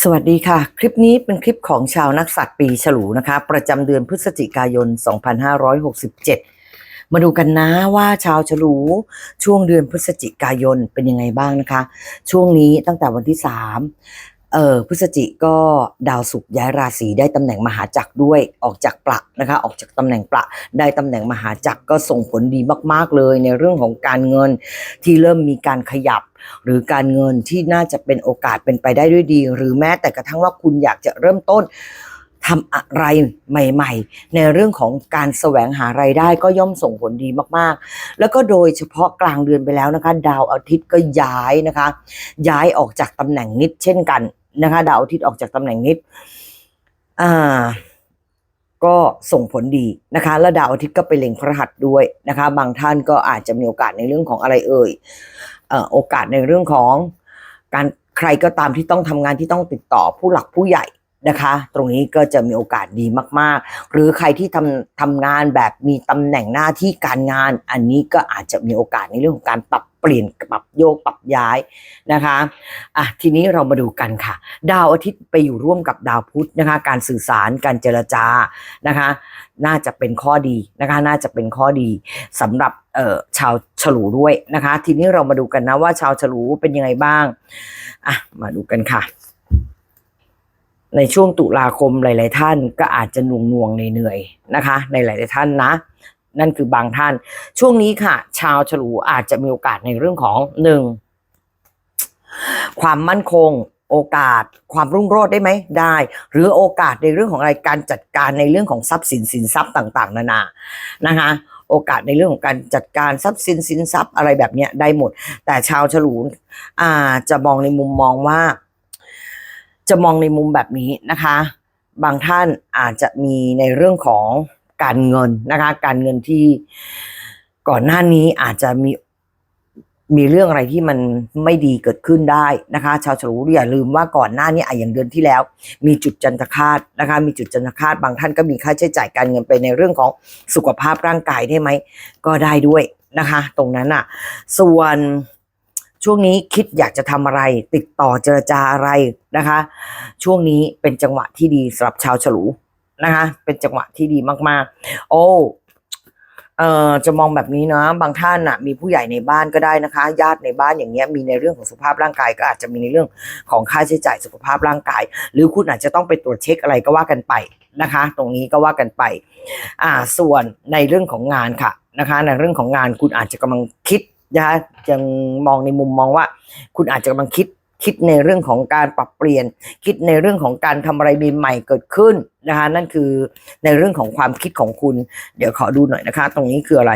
สวัสดีค่ะ คลิปนี้เป็นคลิปของชาวนักสัตว์ปีฉลูนะคะ ประจำเดือนพฤศจิกายน 2567 มาดูกันนะว่าชาวฉลูช่วงเดือนพฤศจิกายนเป็นยังไงบ้างนะคะ ช่วงนี้ตั้งแต่วันที่ 3 เอ่อพฤศจิก็ดาวศุกร์ย้ายราศีได้ตำแหน่งมหาจักรด้วยออกจากประนะคะ ออกจากตำแหน่งประได้ตำแหน่งมหาจักรก็ส่งผลดีมาก ๆ เลยในเรื่องของการเงินที่เริ่มมีการขยับ หรือการเงินที่น่าจะเป็นโอกาสเป็นไปได้ด้วยดี หรือแม้แต่กระทั่งว่าคุณอยากจะเริ่มต้นทำอะไรใหม่ๆ ในเรื่องของการแสวงหารายได้ก็ย่อมส่งผลดีมากๆ แล้วก็โดยเฉพาะกลางเดือนไปแล้วนะคะ ดาวอาทิตย์ก็ย้ายนะคะ ย้ายออกจากตำแหน่งนิดเช่นกันนะคะ ดาวอาทิตย์ออกจากตำแหน่งนิดอ่า ก็ส่งผลดีนะคะและดาวอาทิตย์ก็ไปเล็งพระหัสด้วยนะคะ บางท่านก็อาจจะมีโอกาสในเรื่องของอะไรเอ่ยโอกาสในเรื่องของการใครก็ตามที่ต้องทำงานที่ต้องติดต่อผู้หลักผู้ใหญ่ นะคะ ตรงนี้ก็จะมีโอกาสดีมาก ๆ หรือใครที่ทำทำงานแบบมีตำแหน่งหน้าที่การงาน อันนี้ก็อาจจะมีโอกาสในเรื่องของการปรับเปลี่ยนปรับโยกปรับย้ายนะคะอะทีนี้เรามาดูกันค่ะ ดาวอาทิตย์ไปอยู่ร่วมกับดาวพุธนะคะ การสื่อสารการเจรจานะคะ น่าจะเป็นข้อดีนะคะ น่าจะเป็นข้อดีสำหรับเอ่อชาวฉลูด้วยนะคะ ทีนี้เรามาดูกันนะว่าชาวฉลูเป็นยังไงบ้างอะมาดูกันค่ะ ในช่วงตุลาคมหลาย ๆ ท่านก็อาจจะหน่วงน่วงๆเหนื่อยๆนะคะ ในหลาย ๆ ท่านนะ นั่นคือบางท่าน ช่วงนี้ค่ะ ชาวฉลูอาจจะมีโอกาสในเรื่องของหนึ่งความมั่นคง โอกาส ความรุ่งโรจน์ได้ไหมได้ หรือโอกาสในเรื่องของอะไรการจัดการในเรื่องของทรัพย์สินสินทรัพย์ต่าง ๆ นานานะคะโอกาสในเรื่องของการจัดการทรัพย์สินสินทรัพย์อะไรแบบเนี้ยได้หมด แต่ชาวฉลูอาจะมองในมุมมองว่า จะมองในมุมแบบนี้นะคะ บางท่านอาจจะมีในเรื่องของการเงินนะคะ การเงินที่ก่อนหน้านี้อาจจะมีมีเรื่องอะไรที่มันไม่ดีเกิดขึ้นได้นะคะ ชาวฉลูอย่าลืมว่าก่อนหน้านี้อะอย่างเดือนที่แล้ว มีจุดจันทคาตนะคะ มีจุดจันทคาตบางท่านก็มีค่าใช้จ่ายการเงินไปในเรื่องของสุขภาพร่างกายได้ไหมก็ได้ด้วยนะคะ ตรงนั้นอะ ส่วน ช่วงนี้คิดอยากจะทำอะไร ติดต่อเจรจาอะไรนะคะ ช่วงนี้เป็นจังหวะที่ดีสำหรับชาวฉลูนะคะ เป็นจังหวะที่ดีมากๆ โอ้เอ่อจะมองแบบนี้นะบางท่านน่ะมีผู้ใหญ่ในบ้านก็ได้นะคะ ญาติในบ้านอย่างเงี้ยมีในเรื่องของสุขภาพร่างกาย ก็อาจจะมีในเรื่องของค่าใช้จ่ายสุขภาพร่างกาย หรือคุณอาจจะต้องไปตรวจเช็คอะไรก็ว่ากันไปนะคะ ตรงนี้ก็ว่ากันไปอ่าส่วนในเรื่องของงานค่ะนะคะ ในเรื่องของงานคุณอาจจะกำลังคิด นะคะยังมองในมุมมองว่า คุณอาจจะกำลังคิดคิดในเรื่องของการปรับเปลี่ยน คิดในเรื่องของการทำอะไรใหม่ๆเกิดขึ้นนะคะนั่นคือในเรื่องของความคิดของคุณ เดี๋ยวขอดูหน่อยนะคะ ตรงนี้คืออะไร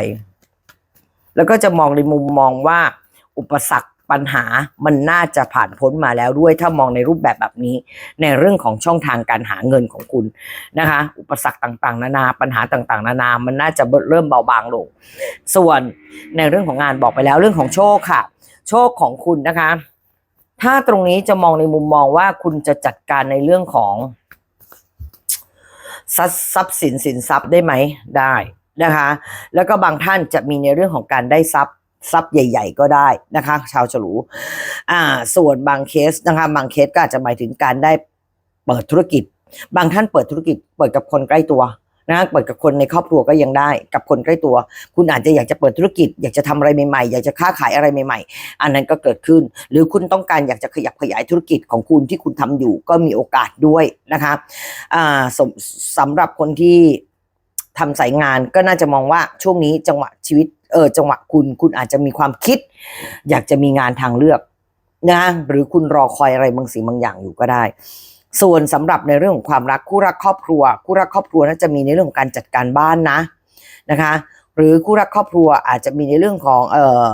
แล้วก็จะมองในมุมมองว่า อุปสรรค ปัญหามันน่าจะผ่านพ้นมาแล้วด้วยถ้ามองในรูปแบบแบบนี้ ในเรื่องของช่องทางการหาเงินของคุณนะคะ อุปสรรคต่างๆ นานาปัญหาต่างๆ นานา มันน่าจะเริ่มเบาบางลง ส่วนในเรื่องของงานบอกไปแล้วเรื่องของโชคค่ะ โชคของคุณนะคะ ถ้าตรงนี้จะมองในมุมมองว่าคุณจะจัดการในเรื่องของทรัพย์สินสินทรัพย์ได้ไหมได้นะคะ แล้วก็บางท่านจะมีในเรื่องของการได้ทรัพย์ ทรัพย์ใหญ่ ๆ ก็ได้นะคะ ชาวฉลูอ่า ส่วนบางเคสนะคะ บางเคสก็อาจจะหมายถึงการได้เปิดธุรกิจ บางท่านเปิดธุรกิจ เปิดกับคนใกล้ตัวนะเปิดกับคนในครอบครัวก็ยังได้ กับคนใกล้ตัว คุณอาจจะอยากจะเปิดธุรกิจ อยากจะทำอะไรใหม่ๆ อยากจะค้าขายอะไรใหม่ ๆ อันนั้นก็เกิดขึ้น หรือคุณต้องการอยากจะขยับขยายธุรกิจของคุณที่คุณทำอยู่ก็มีโอกาสด้วยนะคะอ่าสสำหรับคนที่ทำสายงานก็น่าจะมองว่าช่วงนี้จังหวะชีวิต เออจังหวะคุณคุณอาจจะมีความคิด อยากจะมีงานทางเลือกนะหรือคุณรอคอยอะไรบางสิ่งบางอย่างอยู่ก็ได้ ส่วนสำหรับในเรื่องของความรักคู่รักครอบครัว คู่รักครอบครัวน่าจะมีในเรื่องของการจัดการบ้านนะนะคะ หรือคู่รักครอบครัวอาจจะมีในเรื่องของเอ่อ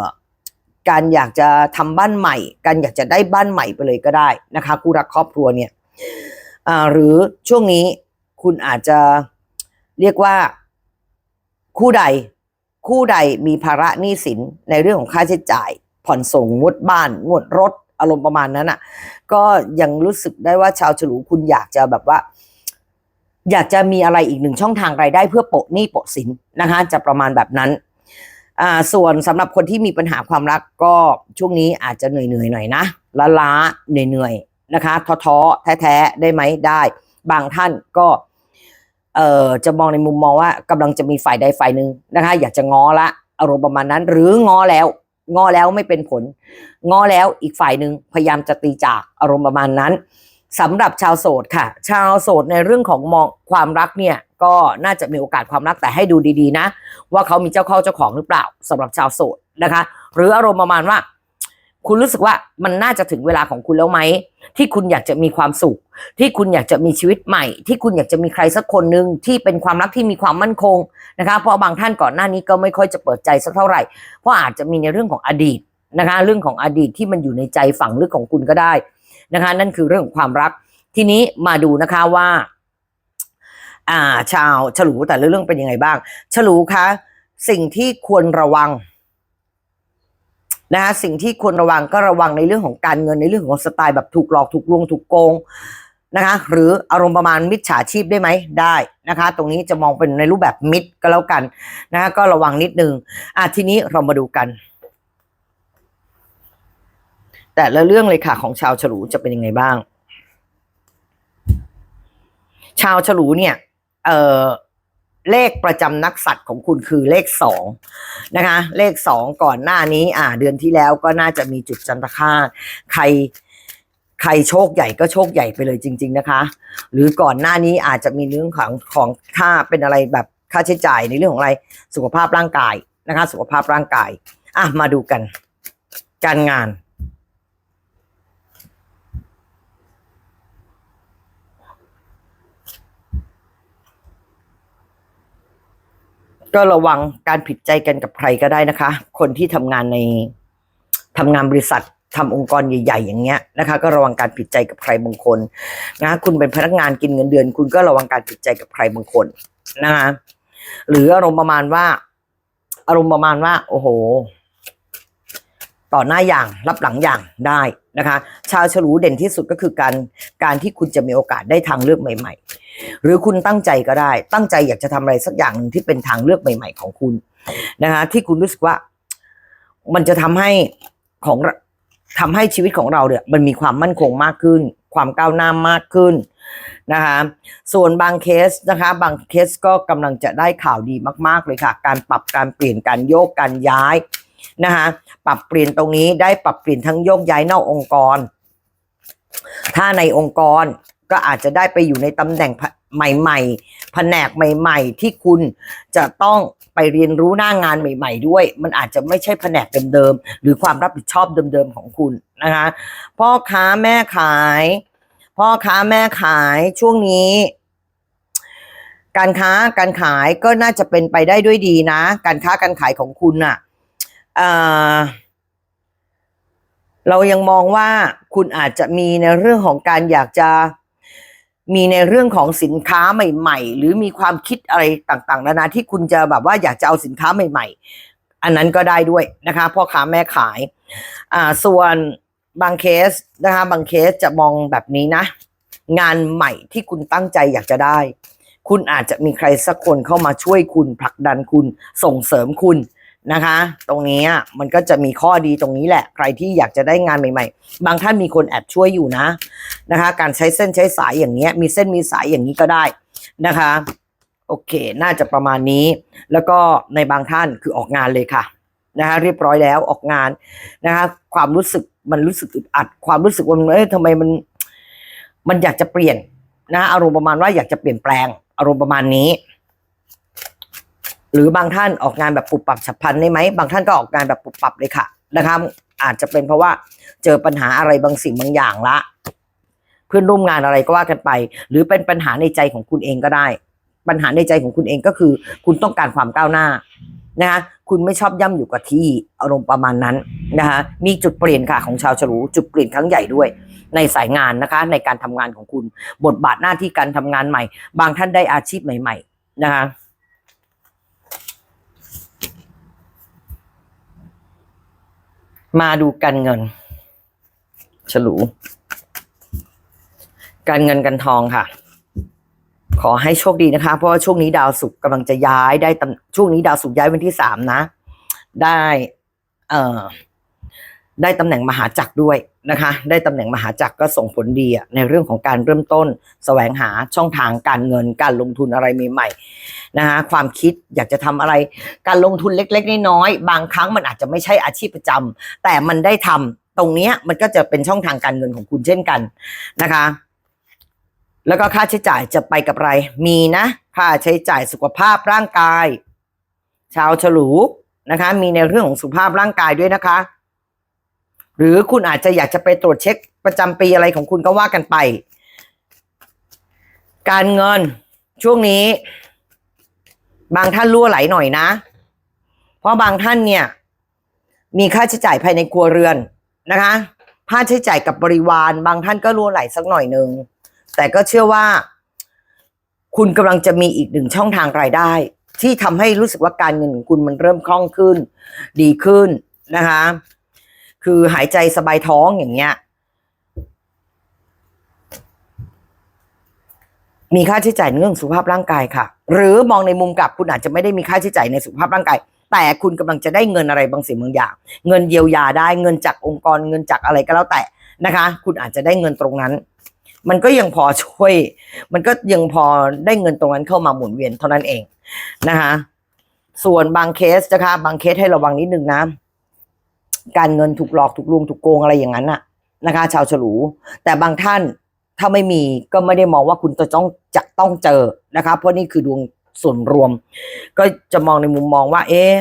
การอยากจะทำบ้านใหม่ การอยากจะได้บ้านใหม่ไปเลยก็ได้นะคะคู่รักครอบครัวเนี่ยอ่าหรือช่วงนี้คุณอาจจะเรียกว่าคู่ใด คู่ใดมีภาระหนี้สินในเรื่องของค่าใช้จ่าย ผ่อนส่งงวดบ้านงวดรถอารมณ์ประมาณนั้นอะ ก็ยังรู้สึกได้ว่าชาวฉลูคุณอยากจะแบบว่า อยากจะมีอะไรอีกหนึ่งช่องทางรายได้เพื่อโปะหนี้โปะสินนะคะ จะประมาณแบบนั้นอ่าส่วนสำหรับคนที่มีปัญหาความรักก็ช่วงนี้อาจจะเหนื่อยๆหน่อยนะล้าๆเหนื่อยๆนะคะท้อท้อแท้แท้ๆได้ไหมได้ บางท่านก็ เอ่อจะมองในมุมมองว่ากำลังจะมีฝ่ายใดฝ่ายหนึ่งนะคะ อยากจะง้อละอารมณ์ประมาณนั้น หรือง้อแล้วง้อแล้วไม่เป็นผลง้อแล้วอีกฝ่ายหนึ่งพยายามจะตีจากอารมณ์ประมาณนั้นสำหรับชาวโสดค่ะ ชาวโสดในเรื่องของมองความรักเนี่ยก็น่าจะมีโอกาสความรักแต่ให้ดูดีๆนะ ว่าเขามีเจ้าเข้าเจ้าของหรือเปล่าสำหรับชาวโสดนะคะ หรืออารมณ์ประมาณว่า คุณรู้สึกว่ามันน่าจะถึงเวลาของคุณแล้วไหม ที่คุณอยากจะมีความสุข ที่คุณอยากจะมีชีวิตใหม่ ที่คุณอยากจะมีใครสักคนหนึ่งที่เป็นความรักที่มีความมั่นคงนะคะเพราะบางท่านก่อนหน้านี้ก็ไม่ค่อยจะเปิดใจสักเท่าไหร่ เพราะอาจจะมีในเรื่องของอดีตนะคะ เรื่องของอดีตที่มันอยู่ในใจฝังลึกของคุณก็ได้นะคะ นั่นคือเรื่องของความรัก ทีนี้มาดูนะคะว่า อ่า ชาวฉลูแต่ละเรื่องเป็นยังไงบ้าง ฉลูคะสิ่งที่ควรระวัง นะคะสิ่งที่ควรระวังก็ระวังในเรื่องของการเงินในเรื่องของสไตล์แบบถูกหลอกถูกลวงถูกโกงนะคะหรืออารมณ์ประมาณมิจฉาชีพได้ไหมได้นะคะ ตรงนี้จะมองเป็นในรูปแบบมิตรก็แล้วกันนะคะก็ระวังนิดนึงอะทีนี้เรามาดูกัน แต่ละเรื่องเลยค่ะของชาวฉลูจะเป็นยังไงบ้าง ชาวฉลูเนี่ย เอ่อ เลขประจำนักสัตว์ของคุณคือเลขสองนะคะ เลขสองก่อนหน้านี้ อ่า เดือนที่แล้วก็น่าจะมีจุดจันทคาตใครใครโชคใหญ่ก็โชคใหญ่ไปเลยจริง ๆนะคะ หรือก่อนหน้านี้อาจจะมีเรื่องของของค่าเป็นอะไรแบบค่าใช้จ่ายในเรื่องของอะไรสุขภาพร่างกายนะคะ สุขภาพร่างกาย อะมาดูกัน การงาน ก็ระวังการผิดใจกันกับใครก็ได้นะคะ คนที่ทำงานในทำงานบริษัททำองค์กรใหญ่ ๆ อย่างเงี้ยนะคะ ก็ระวังการผิดใจกับใครบางคนนะ คุณเป็นพนักงานกินเงินเดือน คุณก็ระวังการผิดใจกับใครบางคนนะคะหรืออารมณ์ประมาณว่า อารมณ์ประมาณว่า โอ้โห ต่อหน้าอย่างรับหลังอย่างได้นะคะ ชาวฉลูเด่นที่สุดก็คือการการที่คุณจะมีโอกาสได้ทางเลือกใหม่ ๆ หรือคุณตั้งใจก็ได้ ตั้งใจอยากจะทำอะไรสักอย่างหนึ่งที่เป็นทางเลือกใหม่ ๆ ของคุณนะคะ ที่คุณรู้สึกว่า มันจะทำให้ของเราทำให้ชีวิตของเราเนี่ย มันมีความมั่นคงมากขึ้น ความก้าวหน้ามากขึ้นนะคะส่วนบางเคสนะคะ บางเคสก็กำลังจะได้ข่าวดีมาก ๆ เลยค่ะ การปรับการเปลี่ยนการโยกการย้ายนะคะปรับเปลี่ยนตรงนี้ได้ปรับเปลี่ยนทั้งโยกย้ายนอกองค์กร ถ้าในองค์กร ก็อาจจะได้ไปอยู่ในตำแหน่งใหม่ๆ แผนกใหม่ ๆ ที่คุณจะต้องไปเรียนรู้หน้างานใหม่ ๆ ด้วย มันอาจจะไม่ใช่แผนกเดิมๆ หรือความรับผิดชอบเดิมๆ ของคุณนะคะ พ่อค้าแม่ขาย พ่อค้าแม่ขายช่วงนี้ การค้าการขายก็น่าจะเป็นไปได้ด้วยดีนะ การค้าการขายของคุณน่ะเอ่อเรายังมองว่าคุณอาจจะมีในเรื่องของการอยากจะ มีในเรื่องของสินค้าใหม่ ๆ หรือมีความคิดอะไรต่างๆนานาที่คุณจะแบบว่าอยากจะเอาสินค้าใหม่ ๆ อันนั้นก็ได้ด้วยนะคะพ่อค้าแม่ขายอ่าส่วนบางเคสนะคะบางเคสจะมองแบบนี้นะ งานใหม่ที่คุณตั้งใจอยากจะได้ คุณอาจจะมีใครสักคนเข้ามาช่วยคุณผลักดันคุณส่งเสริมคุณ นะคะ ตรงนี้มันก็จะมีข้อดีตรงนี้แหละ ใครที่อยากจะได้งานใหม่ ๆ บางท่านมีคนแอบช่วยอยู่นะนะคะ การใช้เส้นใช้สายอย่างเงี้ย มีเส้นมีสายอย่างนี้ก็ได้นะคะ โอเค น่าจะประมาณนี้ แล้วก็ในบางท่านคือออกงานเลยค่ะนะคะเรียบร้อยแล้วออกงานนะคะ ความรู้สึกมันรู้สึกอึดอัด ความรู้สึกว่าเอ้ยทำไมมัน มันอยากจะเปลี่ยนนะอารมณ์ประมาณว่าอยากจะเปลี่ยนแปลง อารมณ์ประมาณนี้ หรือบางท่านออกงานแบบปุบปรับฉับพลันได้ไหมบางท่านก็ออกงานแบบปุบปรับเลยค่ะนะคะอาจจะเป็นเพราะว่าเจอปัญหาอะไรบางสิ่งบางอย่างละ เพื่อนร่วมงานอะไรก็ว่ากันไป หรือเป็นปัญหาในใจของคุณเองก็ได้ ปัญหาในใจของคุณเองก็คือ คุณต้องการความก้าวหน้านะคะคุณไม่ชอบย่ำอยู่กับที่อารมณ์ประมาณนั้นนะคะมีจุดเปลี่ยนค่ะของชาวฉลูจุดเปลี่ยนครั้งใหญ่ด้วย ในสายงานนะคะ ในการทำงานของคุณ บทบาทหน้าที่การทำงานใหม่ บางท่านได้อาชีพใหม่ ๆ นะคะ มาดูการเงิน ฉลู การเงินกันทองค่ะ ขอให้โชคดีนะคะ เพราะว่าช่วงนี้ดาวศุกร์กำลังจะย้ายได้ตำช่วงนี้ดาวศุกร์ย้ายวันที่สามนะ ได้ เอ่อ ได้ตำแหน่งมหาจักรด้วยนะคะ ได้ตำแหน่งมหาจักรก็ส่งผลดีอะในเรื่องของการเริ่มต้น แสวงหาช่องทางการเงิน การลงทุนอะไรใหม่ๆนะคะความคิดอยากจะทำอะไรการลงทุนเล็กๆน้อยๆบางครั้งมันอาจจะไม่ใช่อาชีพประจำแต่มันได้ทำตรงนี้มันก็จะเป็นช่องทางการเงินของคุณเช่นกันนะคะ แล้วก็ค่าใช้จ่ายจะไปกับอะไร มีนะค่าใช้จ่ายสุขภาพร่างกาย ชาวฉลูนะคะ มีในเรื่องของสุขภาพร่างกายด้วยนะคะ หรือคุณอาจจะอยากจะไปตรวจเช็คประจำปีอะไรของคุณก็ว่ากันไป การเงินช่วงนี้ บางท่านรั่วไหลหน่อยนะ เพราะบางท่านเนี่ย มีค่าใช้จ่ายภายในครัวเรือนนะคะค่าใช้จ่ายกับบริวาร บางท่านก็รั่วไหลสักหน่อยหนึ่งแต่ก็เชื่อว่า คุณกำลังจะมีอีกหนึ่งช่องทางรายได้ ที่ทำให้รู้สึกว่าการเงินของคุณมันเริ่มคล่องขึ้น ดีขึ้นนะคะ คือหายใจสบายท้องอย่างเงี้ย มีค่าใช้จ่ายเรื่องสุขภาพร่างกายค่ะ หรือมองในมุมกลับคุณอาจจะไม่ได้มีค่าใช้จ่ายในสุขภาพร่างกาย แต่คุณกำลังจะได้เงินอะไรบางสิ่งบางอย่าง เงินเยียวยาได้เงินจากองค์กรเงินจากอะไรก็แล้วแต่นะคะ คุณอาจจะได้เงินตรงนั้น มันก็ยังพอช่วย มันก็ยังพอได้เงินตรงนั้นเข้ามาหมุนเวียนเท่านั้นเองนะคะส่วนบางเคสนะคะ บางเคสให้ระวังนิดนึงนะ การเงินถูกหลอกถูกลวงถูกโกงอะไรอย่างนั้นน่ะนะคะ ชาวฉลู แต่บางท่านถ้าไม่มีก็ไม่ได้มองว่าคุณจะต้องจะต้องเจอนะคะ เพราะนี่คือดวงส่วนรวม ก็จะมองในมุมมองว่า เอ๊ะ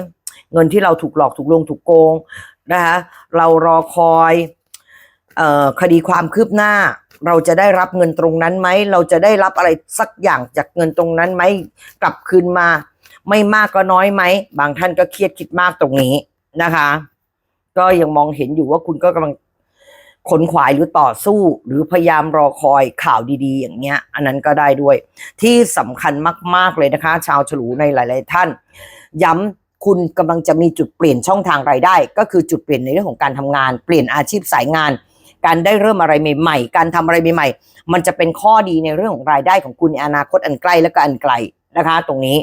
เงินที่เราถูกหลอกถูกลวงถูกโกงนะคะเรารอคอยเอ่อคดีความคืบหน้า เราจะได้รับเงินตรงนั้นไหมเราจะได้รับอะไรสักอย่างจากเงินตรงนั้นไหมกลับคืนมา ไม่มากก็น้อยไหมบางท่านก็เครียดคิดมากตรงนี้นะคะ ก็ยังมองเห็นอยู่ว่าคุณก็กำลังขนขวายหรือต่อสู้ หรือพยายามรอคอยข่าวดีๆ อย่างเงี้ย อันนั้นก็ได้ด้วย ที่สำคัญมาก ๆเลยนะคะ ชาวฉลูในหลาย ๆ ท่าน ย้ำคุณกำลังจะมีจุดเปลี่ยนช่องทางรายได้ ก็คือจุดเปลี่ยนในเรื่องของการทำงาน เปลี่ยนอาชีพสายงาน การได้เริ่มอะไรใหม่ๆ การทำอะไรใหม่ๆ มันจะเป็นข้อดีในเรื่องของรายได้ของคุณในอนาคตอันใกล้และก็อันไกลนะคะ ตรงนี้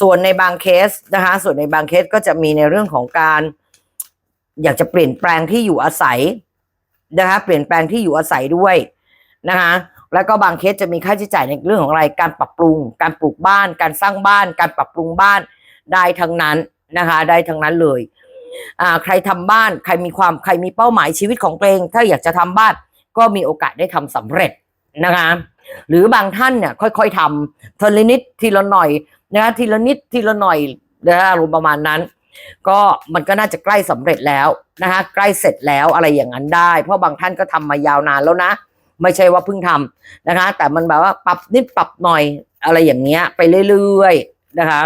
ส่วนในบางเคสนะคะ ส่วนในบางเคสก็จะมีในเรื่องของการ อยากจะเปลี่ยนแปลงที่อยู่อาศัยนะคะเปลี่ยนแปลงที่อยู่อาศัยด้วยนะคะแล้วก็บางเคสจะมีค่าใช้จ่ายในเรื่องของอะไรการปรับปรุง การปลูกบ้าน การสร้างบ้าน การปรับปรุงบ้านได้ทั้งนั้นนะคะได้ทั้งนั้นเลยอ่าใครทำบ้านใครมีความใครมีเป้าหมายชีวิตของตัวเอง ถ้าอยากจะทำบ้านก็มีโอกาสได้ทำสำเร็จนะคะหรือบางท่านเนี่ยค่อยๆทำทีละนิดทีละหน่อยนะคะทีละนิดทีละหน่อยนะอารมณ์ประมาณนั้น ก็มันก็น่าจะใกล้สำเร็จแล้วนะคะใกล้เสร็จแล้วอะไรอย่างนั้นได้ เพราะบางท่านก็ทำมายาวนานแล้วนะ ไม่ใช่ว่าเพิ่งทำนะคะ แต่มันแบบว่าปรับนิดปรับหน่อยอะไรอย่างเงี้ย ไปเรื่อยๆนะคะ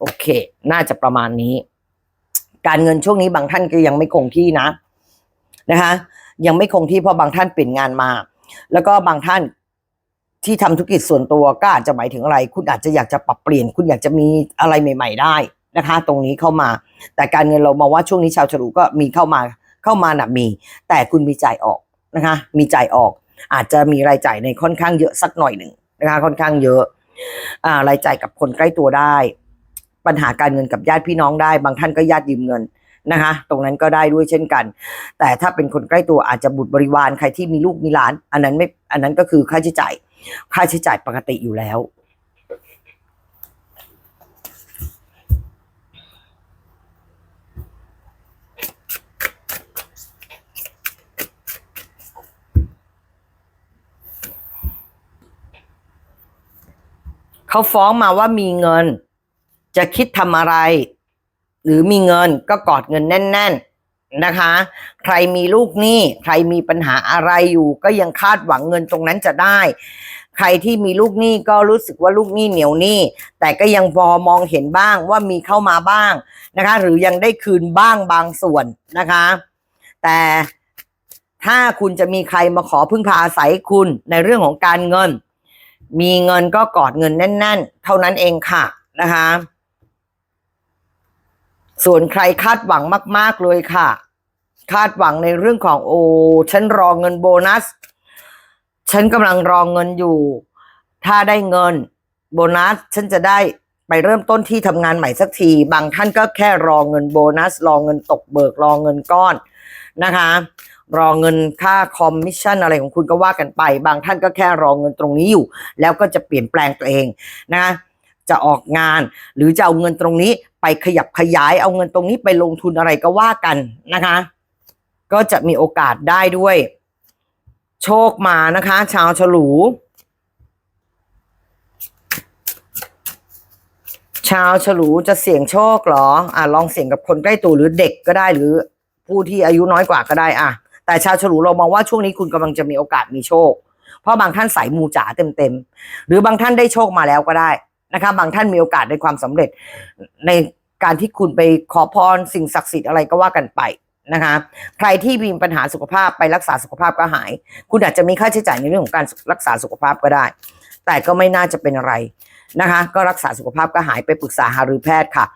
โอเค น่าจะประมาณนี้ การเงินช่วงนี้บางท่านก็ยังไม่คงที่นะนะคะ ยังไม่คงที่เพราะบางท่านเปลี่ยนงานมา แล้วก็บางท่านที่ทำธุรกิจส่วนตัวก็อาจจะหมายถึงอะไร คุณอาจจะอยากจะปรับเปลี่ยน คุณอยากจะมีอะไรใหม่ ๆ ได้ นะคะ ตรงนี้เข้ามา แต่การเงินเรามองว่าช่วงนี้ชาวฉลูก็มีเข้ามาเข้ามานะมี แต่คุณมีจ่ายออกนะคะ มีจ่ายออก อาจจะมีรายจ่ายในค่อนข้างเยอะสักหน่อยหนึ่งนะคะค่อนข้างเยอะอ่ารายจ่ายกับคนใกล้ตัวได้ ปัญหาการเงินกับญาติพี่น้องได้ บางท่านก็ญาติยืมเงินนะคะ ตรงนั้นก็ได้ด้วยเช่นกัน แต่ถ้าเป็นคนใกล้ตัวอาจจะบุตรบริวารใครที่มีลูกมีหลาน อันนั้นไม่อันนั้นก็คือค่าใช้จ่ายค่าใช้จ่ายปกติอยู่แล้ว เขาฟ้องมาว่ามีเงิน จะคิดทำอะไร หรือมีเงินก็กอดเงินแน่น ๆนะคะ ใครมีลูกหนี้ใครมีปัญหาอะไรอยู่ ก็ยังคาดหวังเงินตรงนั้นจะได้ ใครที่มีลูกหนี้ก็รู้สึกว่าลูกหนี้เหนียวหนี้แต่ก็ยังพอมองเห็นบ้างว่ามีเข้ามาบ้างนะคะ หรือยังได้คืนบ้างบางส่วนนะคะ แต่ถ้าคุณจะมีใครมาขอพึ่งพาอาศัยคุณในเรื่องของการเงิน มีเงินก็กอดเงินแน่น ๆ เท่านั้นเองค่ะนะคะ ส่วนใครคาดหวังมาก ๆ เลยค่ะ คาดหวังในเรื่องของโอ้ฉันรอเงินโบนัส ฉันกำลังรอเงินอยู่ ถ้าได้เงินโบนัส ฉันจะได้ไปเริ่มต้นที่ทำงานใหม่สักที บางท่านก็แค่รอเงินโบนัส รอเงินตกเบิกรอเงินก้อนนะคะ รอเงินค่าคอมมิชชั่นอะไรของคุณก็ว่ากันไป บางท่านก็แค่รอเงินตรงนี้อยู่ แล้วก็จะเปลี่ยนแปลงตัวเองนะจะออกงาน หรือจะเอาเงินตรงนี้ไปขยับขยายเอาเงินตรงนี้ไปลงทุนอะไรก็ว่ากันนะคะ ก็จะมีโอกาสได้ด้วย โชคมานะคะ ชาวฉลู ชาวฉลูจะเสี่ยงโชคเหรออะลองเสี่ยงกับคนใกล้ตัวหรือเด็กก็ได้หรือผู้ที่อายุน้อยกว่าก็ได้อะ แต่ชาวฉลูเรามองว่าช่วงนี้คุณกำลังจะมีโอกาสมีโชค เพราะบางท่านใส่มูจ๋าเต็มๆ หรือบางท่านได้โชคมาแล้วก็ได้นะคะบางท่านมีโอกาสได้ความสำเร็จ ในการที่คุณไปขอพรสิ่งศักดิ์สิทธิ์อะไรก็ว่ากันไปนะคะใครที่มีปัญหาสุขภาพไปรักษาสุขภาพก็หาย คุณอาจจะมีค่าใช้จ่ายในเรื่องของการรักษาสุขภาพก็ได้ แต่ก็ไม่น่าจะเป็นอะไรนะคะ ก็รักษาสุขภาพก็หายไปปรึกษาหารือแพทย์ค่ะ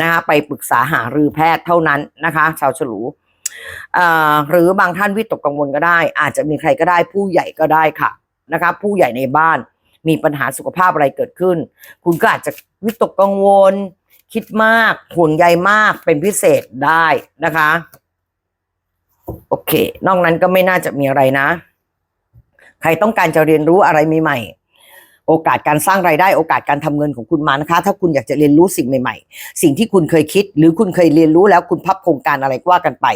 นะคะไปปรึกษาหารือแพทย์เท่านั้นนะคะ ชาวฉลู หรือบางท่านวิตกกังวลก็ได้ อาจจะมีใครก็ได้ผู้ใหญ่ก็ได้ค่ะนะคะผู้ใหญ่ในบ้านมีปัญหาสุขภาพอะไรเกิดขึ้น คุณก็อาจจะวิตกกังวล คิดมากห่วงใยมากเป็นพิเศษได้นะคะ โอเค นอกนั้นก็ไม่น่าจะมีอะไรนะ ใครต้องการจะเรียนรู้อะไรใหม่ๆ โอกาสการสร้างรายได้โอกาสการทำเงินของคุณมานะคะ ถ้าคุณอยากจะเรียนรู้สิ่งใหม่ๆ สิ่งที่คุณเคยคิด หรือคุณเคยเรียนรู้แล้วคุณพับโครงการอะไรก็ว่ากันไป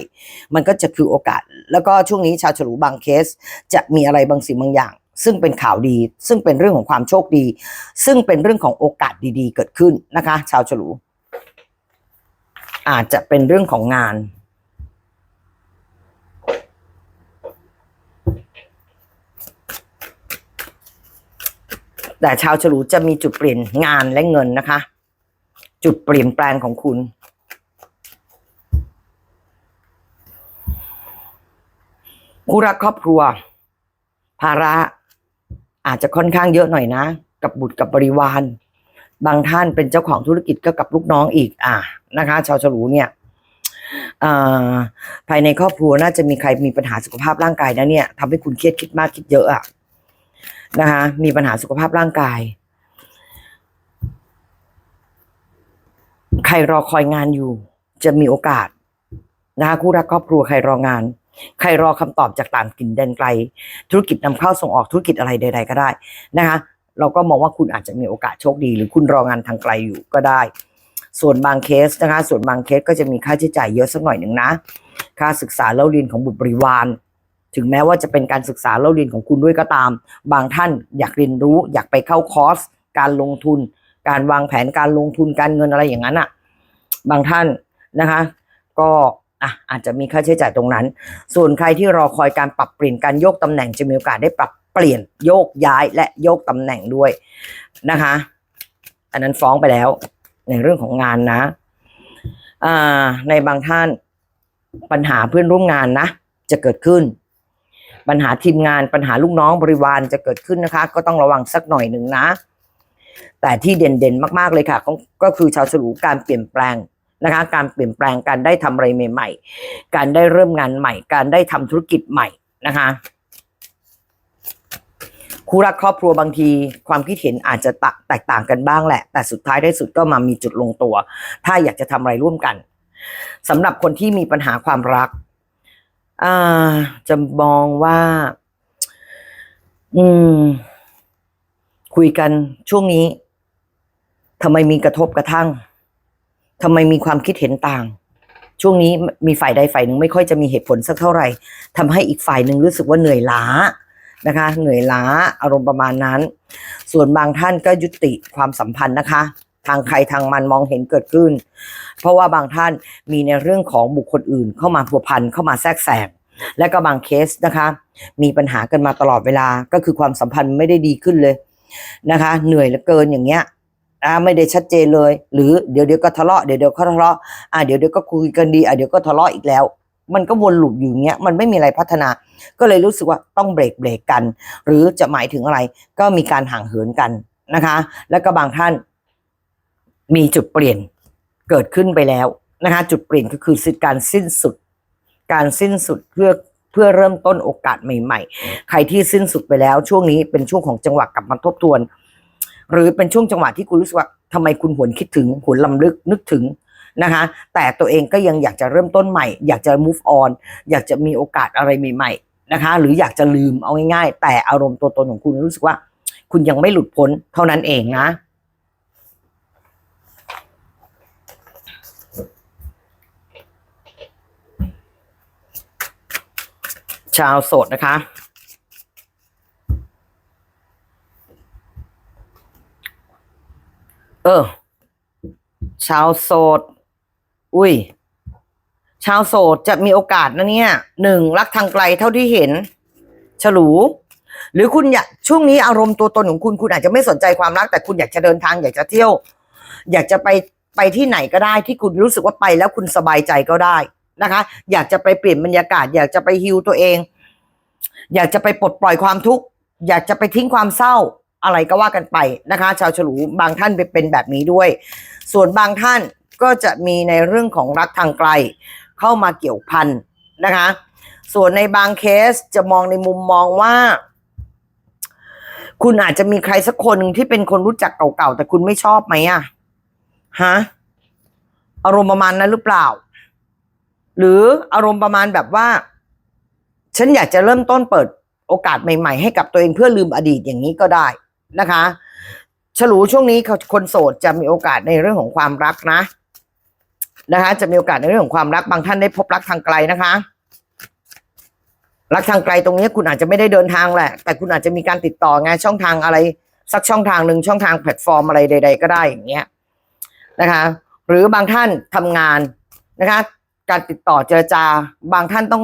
มันก็จะคือโอกาส แล้วก็ช่วงนี้ชาวฉลูบางเคส จะมีอะไรบางสิ่งบางอย่าง ซึ่งเป็นข่าวดี ซึ่งเป็นเรื่องของความโชคดี ซึ่งเป็นเรื่องของโอกาสดีๆ เกิดขึ้นนะคะ ชาวฉลูอาจจะเป็นเรื่องของงาน แต่ชาวฉลูจะมีจุดเปลี่ยนงานและเงินนะคะ จุดเปลี่ยนแปลงของคุณ คู่รักครอบครัว ภาระอาจจะค่อนข้างเยอะหน่อยนะ กับบุตรกับบริวาร บางท่านเป็นเจ้าของธุรกิจก็กับลูกน้องอีก อ่านะคะ ชาวฉลูเนี่ยภายในครอบครัวน่าจะมีใครมีปัญหาสุขภาพร่างกายนะเนี่ยทำให้คุณเครียดคิดมากคิดเยอะอะ นะคะมีปัญหาสุขภาพร่างกาย ใครรอคอยงานอยู่ จะมีโอกาสนะคะคู่รักครอบครัวใครรองาน ใครรอคำตอบจากต่างถิ่นแดนไกล ธุรกิจนำเข้าส่งออกธุรกิจอะไรใด ๆ ก็ได้นะคะเราก็มองว่าคุณอาจจะมีโอกาสโชคดี หรือคุณรองานทางไกลอยู่ก็ได้ ส่วนบางเคสนะคะ ส่วนบางเคสก็จะมีค่าใช้จ่ายเยอะสักหน่อยหนึ่งนะ ค่าศึกษาเล่าเรียนของบุตรบริวาร ถึงแม้ว่าจะเป็นการศึกษาเล่าเรียนของคุณด้วยก็ตาม บางท่านอยากเรียนรู้ อยากไปเข้าคอร์ส การลงทุน การวางแผนการลงทุนการเงินอะไรอย่างนั้นอะ บางท่านนะคะ ก็อะอาจจะมีค่าใช้จ่ายตรงนั้น ส่วนใครที่รอคอยการปรับเปลี่ยนการโยกตำแหน่งจะมีโอกาสได้ปรับเปลี่ยนโยกย้ายและโยกตำแหน่งด้วยนะคะ อันนั้นฟ้องไปแล้วในเรื่องของงานนะอ่าในบางท่านปัญหาเพื่อนร่วมงานนะ จะเกิดขึ้น ปัญหาทีมงานปัญหาลูกน้องบริวารจะเกิดขึ้นนะคะ ก็ต้องระวังสักหน่อยหนึ่งนะ แต่ที่เด่นๆมากๆเลยค่ะ ก็คือชาวฉลูการเปลี่ยนแปลงนะคะ การเปลี่ยนแปลงการได้ทำอะไรใหม่ๆการได้เริ่มงานใหม่ การได้ทำธุรกิจใหม่นะคะคู่รักครอบครัวบางทีความคิดเห็นอาจจะตะแตกต่างกันบ้างแหละ แต่สุดท้ายได้สุดก็มามีจุดลงตัว ถ้าอยากจะทำอะไรร่วมกันสำหรับคนที่มีปัญหาความรัก อ่า จะมองว่า อืม คุยกันช่วงนี้ทำไมมีกระทบกระทั่งทำไมมีความคิดเห็นต่าง ช่วงนี้มีฝ่ายใดฝ่ายหนึ่งไม่ค่อยจะมีเหตุผลสักเท่าไหร่ทำให้อีกฝ่ายหนึ่งรู้สึกว่าเหนื่อยล้านะคะ เหนื่อยล้าอารมณ์ประมาณนั้น ส่วนบางท่านก็ยุติความสัมพันธ์นะคะ ทางใครทางมันมองเห็นเกิดขึ้น เพราะว่าบางท่านมีในเรื่องของบุคคลอื่น เข้ามาพัวพันเข้ามาแทรกแซงและก็บางเคสนะคะ มีปัญหากันมาตลอดเวลาก็คือความสัมพันธ์ไม่ได้ดีขึ้นเลยนะคะ เหนื่อยเหลือเกินอย่างเงี้ยอ่าไม่ได้ชัดเจนเลย หรือเดี๋ยวเดี๋ยวก็ทะเลาะเดี๋ยวเดี๋ยวก็ทะเลาะอ่าเดี๋ยวเดี๋ยวก็คุยกันดีอ่าเดี๋ยวก็ทะเลาะอีกแล้ว มันก็วนลูปอยู่เงี้ยมันไม่มีอะไรพัฒนา ก็เลยรู้สึกว่าต้องเบรกเบรกกัน หรือจะหมายถึงอะไรก็มีการห่างเหินกันนะคะ แล้วก็บางท่าน มีจุดเปลี่ยนเกิดขึ้นไปแล้วนะคะจุดเปลี่ยนก็คือการสิ้นสุด การสิ้นสุดเพื่อเพื่อเริ่มต้นโอกาสใหม่ ๆ ใครที่สิ้นสุดไปแล้วช่วงนี้เป็นช่วงของจังหวะกลับมาทบทวน หรือเป็นช่วงจังหวะที่คุณรู้สึกว่าทำไมคุณหวนคิดถึงหวนลำลึกนึกถึงนะคะแต่ตัวเองก็ยังอยากจะเริ่มต้นใหม่ อยากจะ move on อยากจะมีโอกาสอะไรใหม่ๆนะคะ หรืออยากจะลืมเอาง่ายๆ แต่อารมณ์ตัวตนของคุณรู้สึกว่า คุณยังไม่หลุดพ้นเท่านั้นเองนะ ชาวโสดนะคะ เออ ชาวโสด อุ้ย ชาวโสดจะมีโอกาสนะเนี่ยหนึ่งรักทางไกลเท่าที่เห็น ฉลู หรือคุณอยากช่วงนี้อารมณ์ตัวตนของคุณคุณอาจจะไม่สนใจความรักแต่คุณอยากจะเดินทางอยากจะเที่ยว อยากจะไปไปที่ไหนก็ได้ที่คุณรู้สึกว่าไปแล้วคุณสบายใจก็ได้ นะคะ อยากจะไปเปลี่ยนบรรยากาศ อยากจะไปฮิวตัวเอง อยากจะไปปลดปล่อยความทุกข์อยากจะไปทิ้งความเศร้าอะไรก็ว่ากันไปนะคะ ชาวฉลูบางท่านไปเป็นแบบนี้ด้วย ส่วนบางท่านก็จะมีในเรื่องของรักทางไกล เข้ามาเกี่ยวพันนะคะ ส่วนในบางเคสจะมองในมุมมองว่า คุณอาจจะมีใครสักคนที่เป็นคนรู้จักเก่าๆแต่คุณไม่ชอบไหมอะฮะอารมณ์ประมาณนั้นหรือเปล่า หรืออารมณ์ประมาณแบบว่า ฉันอยากจะเริ่มต้นเปิดโอกาสใหม่ ๆ ให้กับตัวเองเพื่อลืมอดีตอย่างนี้ก็ได้นะคะ ฉลูช่วงนี้คนโสดจะมีโอกาสในเรื่องของความรักนะ นะคะ จะมีโอกาสในเรื่องของความรักบางท่านได้พบรักทางไกลนะคะ รักทางไกลตรงนี้คุณอาจจะไม่ได้เดินทางแหละ แต่คุณอาจจะมีการติดต่องานช่องทางอะไร สักช่องทางหนึ่งช่องทางแพลตฟอร์มอะไรใด ๆ ก็ได้อย่างเงี้ยนะคะ หรือบางท่านทำงานนะคะ การติดต่อเจรจา บางท่านต้อง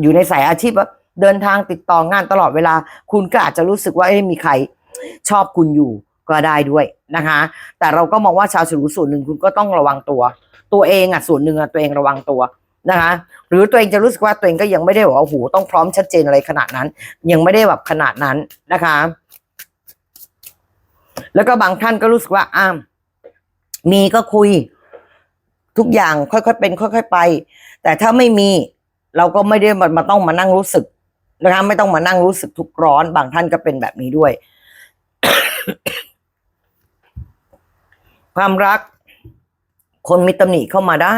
อยู่ในสายอาชีพว่าเดินทางติดต่องานตลอดเวลา คุณก็อาจจะรู้สึกว่าเอ้มีใครชอบคุณอยู่ก็ได้ด้วยนะคะ แต่เราก็มองว่าชาวฉลูส่วนหนึ่งคุณก็ต้องระวังตัว ตัวเองอะส่วนหนึ่งอะตัวเองระวังตัวนะคะ หรือตัวเองจะรู้สึกว่าตัวเองก็ยังไม่ได้บอกว่าโอ้โหต้องพร้อมชัดเจนอะไรขนาดนั้น ยังไม่ได้แบบขนาดนั้นนะคะ แล้วก็บางท่านก็รู้สึกว่าอ้ามมีก็คุย ทุกอย่างค่อยๆเป็น ค่อย ๆ ไป แต่ถ้าไม่มีเราก็ไม่ได้มาต้องมานั่งรู้สึกนะคะไม่ต้องมานั่งรู้สึกทุกร้อนบางท่านก็เป็นแบบนี้ด้วย ความรัก คนมีตำหนิเข้ามาได้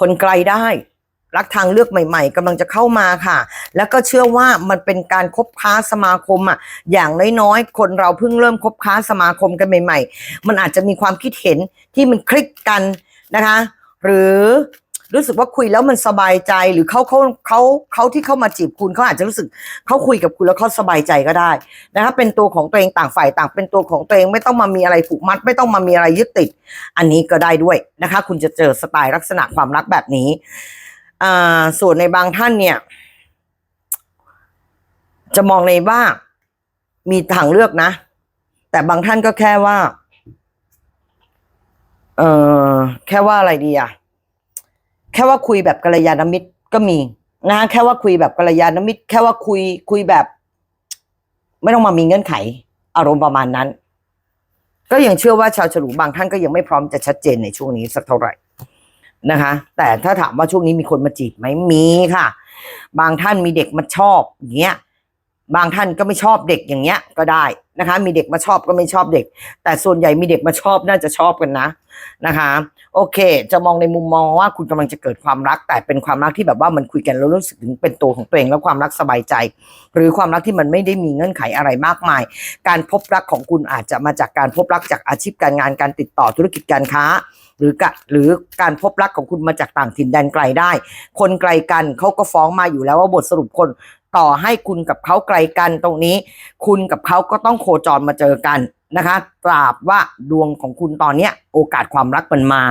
คนไกลได้ รักทางเลือกใหม่ ๆกำลังจะเข้ามาค่ะ แล้วก็เชื่อว่ามันเป็นการคบค้าสมาคมอะอย่างน้อยๆ คนเราเพิ่งเริ่มคบค้าสมาคมกันใหม่ ๆ มันอาจจะมีความคิดเห็นที่มันคลิกกัน นะคะ หรือรู้สึกว่าคุยแล้วมันสบายใจหรือเขาเขาเขาเขาที่เข้ามาจีบคุณเขาอาจจะรู้สึกเขาคุยกับคุณแล้วเขาสบายใจก็ได้นะคะเป็นตัวของตัวเองต่างฝ่ายต่าง เป็นตัวของตัวเองไม่ต้องมามีอะไรผูกมัด ไม่ต้องมามีอะไรยึดติด อันนี้ก็ได้ด้วยนะคะ คุณจะเจอสไตล์ลักษณะความรักแบบนี้อ่าส่วนในบางท่านเนี่ย จะมองในว่ามีทางเลือกนะ แต่บางท่านก็แค่ว่า เออแค่ว่าอะไรดีอะแค่ว่าคุยแบบกัลยาณมิตรก็มีนะแค่ว่าคุยแบบกัลยาณมิตร แค่ว่าคุยคุยแบบ ไม่ต้องมามีเงื่อนไข อารมณ์ประมาณนั้น ก็ยังเชื่อว่าชาวฉลูบางท่านก็ยังไม่พร้อมจะชัดเจนในช่วงนี้สักเท่าไหร่นะคะ แต่ถ้าถามว่าช่วงนี้มีคนมาจีบไหมมีค่ะ บางท่านมีเด็กมาชอบอย่างเงี้ย บางท่านก็ไม่ชอบเด็กอย่างเงี้ยก็ได้นะคะ มีเด็กมาชอบก็ไม่ชอบเด็ก แต่ส่วนใหญ่มีเด็กมาชอบน่าจะชอบกันนะนะคะ โอเค จะมองในมุมมองว่าคุณกำลังจะเกิดความรัก แต่เป็นความรักที่แบบว่ามันคุยกันแล้วรู้สึกถึงเป็นตัวของตัวเองแล้วความรักสบายใจ หรือความรักที่มันไม่ได้มีเงื่อนไขอะไรมากมาย การพบรักของคุณอาจจะมาจากการพบรักจากอาชีพการงานการติดต่อธุรกิจการค้า หรือกะหรือการพบรักของคุณมาจากต่างถิ่นแดนไกลได้ คนไกลกันเขาก็ฟ้องมาอยู่แล้วว่าบทสรุปคนต่อให้คุณกับเขาไกลกันตรงนี้ คุณกับเขาก็ต้องโคจรมาเจอกันนะคะ ตราบว่าดวงของคุณตอนเนี้ย โอกาสความรักมันมา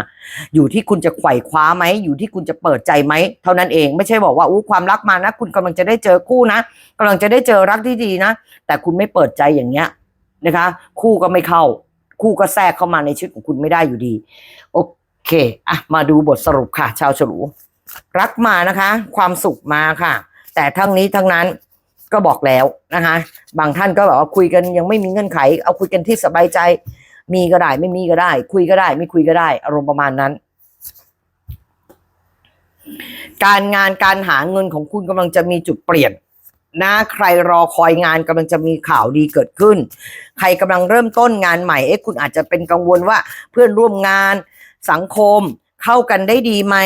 อยู่ที่คุณจะไขว่คว้าไหม อยู่ที่คุณจะเปิดใจไหม เท่านั้นเอง ไม่ใช่บอกว่าอู้ความรักมานะ คุณกำลังจะได้เจอคู่นะกำลังจะได้เจอรักที่ดีนะ แต่คุณไม่เปิดใจอย่างเงี้ยนะคะ คู่ก็ไม่เข้า คู่ก็แทรกเข้ามาในชีวิตของคุณไม่ได้อยู่ดี โอเค อะ มาดูบทสรุปค่ะ ชาวฉลู รักมานะคะ ความสุขมาค่ะ แต่ทั้งนี้ทั้งนั้นก็บอกแล้วนะคะ บางท่านก็แบบว่าคุยกันยังไม่มีเงื่อนไข เอาคุยกันที่สบายใจ มีก็ได้ ไม่มีก็ได้ คุยก็ได้ ไม่คุยก็ได้ อารมณ์ประมาณนั้น การงานการหาเงินของคุณกำลังจะมีจุดเปลี่ยนนะใครรอคอยงานกำลังจะมีข่าวดีเกิดขึ้น ใครกำลังเริ่มต้นงานใหม่เอ๊ะคุณอาจจะเป็นกังวลว่าเพื่อนร่วมงานสังคมเข้ากันได้ดีไหม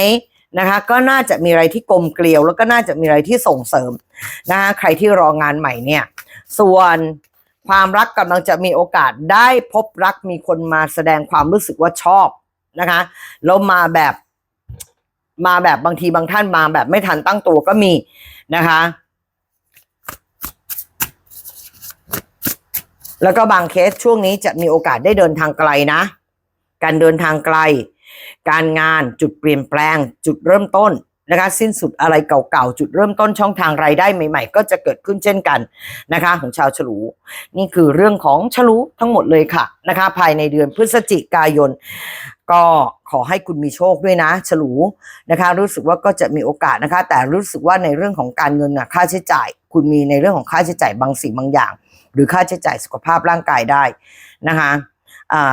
นะคะ ก็น่าจะมีอะไรที่กลมเกลียวแล้วก็น่าจะมีอะไรที่ส่งเสริมนะคะใครที่รองานใหม่เนี่ย ส่วนความรักกำลังจะมีโอกาสได้พบรักมีคนมาแสดงความรู้สึกว่าชอบนะคะแล้วมาแบบมาแบบบางทีบางท่านมาแบบไม่ทันตั้งตัวก็มีนะคะแล้วก็บางเคสช่วงนี้จะมีโอกาสได้เดินทางไกลนะ การเดินทางไกล การงานจุดเปลี่ยนแปลง จุดเริ่มต้นนะคะ สิ้นสุดอะไรเก่าๆ จุดเริ่มต้นช่องทางรายได้ใหม่ๆ ก็จะเกิดขึ้นเช่นกันนะคะ ของชาวฉลู นี่คือเรื่องของฉลูทั้งหมดเลยค่ะนะคะ ภายในเดือนพฤศจิกายน ก็ขอให้คุณมีโชคด้วยนะ ฉลูนะคะ รู้สึกว่าก็จะมีโอกาสนะคะ แต่รู้สึกว่าในเรื่องของการเงินนะค่าใช้จ่าย คุณมีในเรื่องของค่าใช้จ่ายบางสิ่งบางอย่าง หรือค่าใช้จ่ายสุขภาพร่างกายได้นะคะ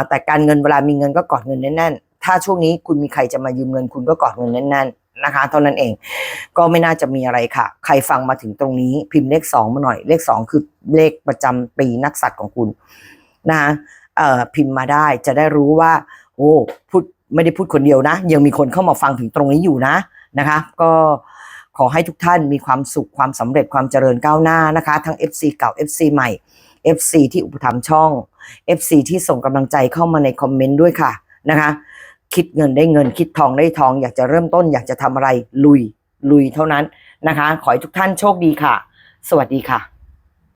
แต่การเงินเวลามีเงินก็กอดเงินแน่น ถ้าช่วงนี้คุณมีใครจะมายืมเงินคุณก็กอดเงินแน่นๆนะคะ เท่านั้นเอง ก็ไม่น่าจะมีอะไรค่ะ ใครฟังมาถึงตรงนี้พิมพ์เลขสองมาหน่อย เลขสองคือเลขประจำปีนักสัตว์ของคุณนะคะเอ่อพิมพ์มาได้จะได้รู้ว่า โอ้พูดไม่ได้พูดคนเดียวนะ ยังมีคนเข้ามาฟังถึงตรงนี้อยู่นะนะคะ ก็ขอให้ทุกท่านมีความสุขความสำเร็จความเจริญก้าวหน้านะคะ ทั้ง FC เก่า FC ใหม่ FC ที่อุปถัมภ์ช่อง FC ที่ส่งกำลังใจเข้ามาในคอมเมนต์ด้วยค่ะนะคะ คิดเงินได้เงิน คิดทองได้ทอง อยากจะเริ่มต้น อยากจะทำอะไรลุยลุยเท่านั้นนะคะ ขอให้ทุกท่านโชคดีค่ะ สวัสดีค่ะ